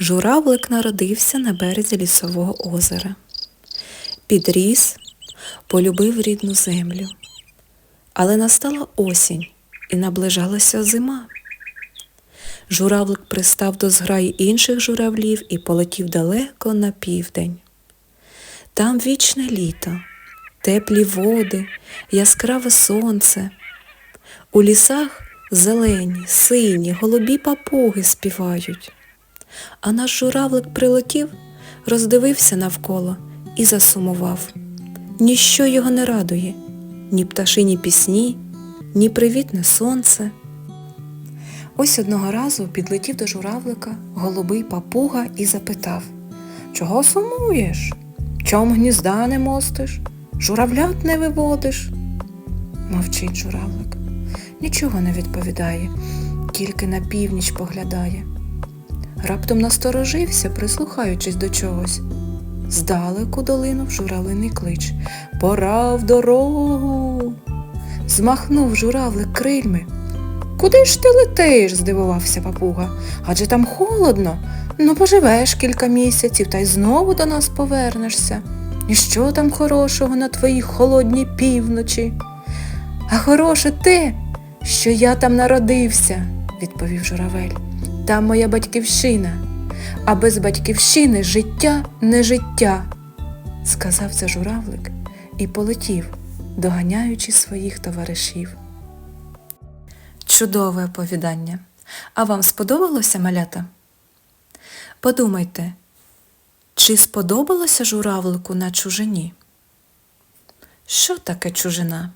Журавлик народився на березі лісового озера. Підріс, полюбив рідну землю. Але настала осінь і наближалася зима. Журавлик пристав до зграї інших журавлів і полетів далеко на південь. Там вічне літо, теплі води, яскраве сонце. У лісах зелені, сині, голубі папуги співають. А наш журавлик прилетів, роздивився навколо і засумував. Ніщо його не радує, ні пташині пісні, ні привітне сонце. Ось одного разу підлетів до журавлика голубий папуга і запитав Чого сумуєш? Чом гнізда не мостиш? Журавлят не виводиш? Мовчить журавлик. Нічого не відповідає, тільки на північ поглядає. Раптом насторожився, прислухаючись до чогось. Здалеку долинув журавлиний клич. Пора в дорогу. Змахнув журавлик крильми. Куди ж ти летиш? здивувався папуга. Адже там холодно. Ну поживеш кілька місяців та й знову до нас повернешся. І що там хорошого на твоїй холодній півночі? А хороше те, що я там народився, відповів журавель. Там моя батьківщина, а без батьківщини життя не життя, сказав це журавлик і полетів, доганяючи своїх товаришів. Чудове оповідання. А вам сподобалося малята? Подумайте, чи сподобалося журавлику на чужині? Що таке чужина?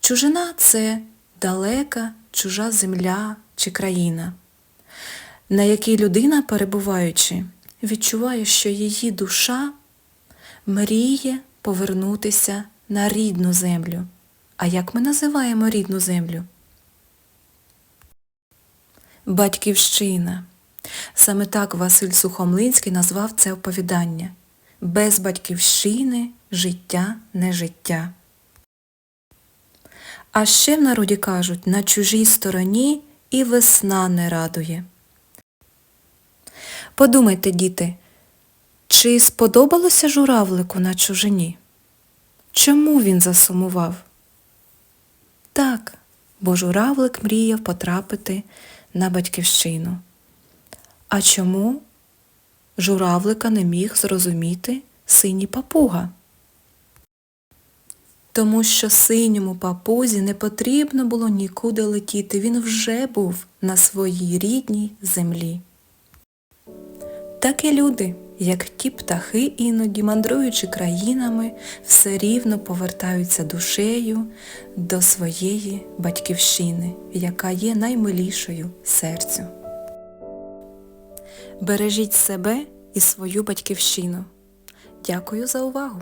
Чужина це далека чужа земля чи країна, на якій людина, перебуваючи, відчуває, що її душа мріє повернутися на рідну землю. А як ми називаємо рідну землю? Батьківщина. Саме так Василь Сухомлинський назвав це оповідання. Без батьківщини життя не життя. А ще в народі кажуть, на чужій стороні і весна не радує. Подумайте, діти, чи сподобалося журавлику на чужині? Чому він засумував? Так, бо журавлик мріяв потрапити на батьківщину. А чому журавлика не міг зрозуміти синій папуга? Тому що синьому папузі не потрібно було нікуди летіти, він вже був на своїй рідній землі. Так і люди, як ті птахи іноді, мандруючи країнами, все рівно повертаються душею до своєї батьківщини, яка є наймилішою серцю. Бережіть себе і свою батьківщину. Дякую за увагу!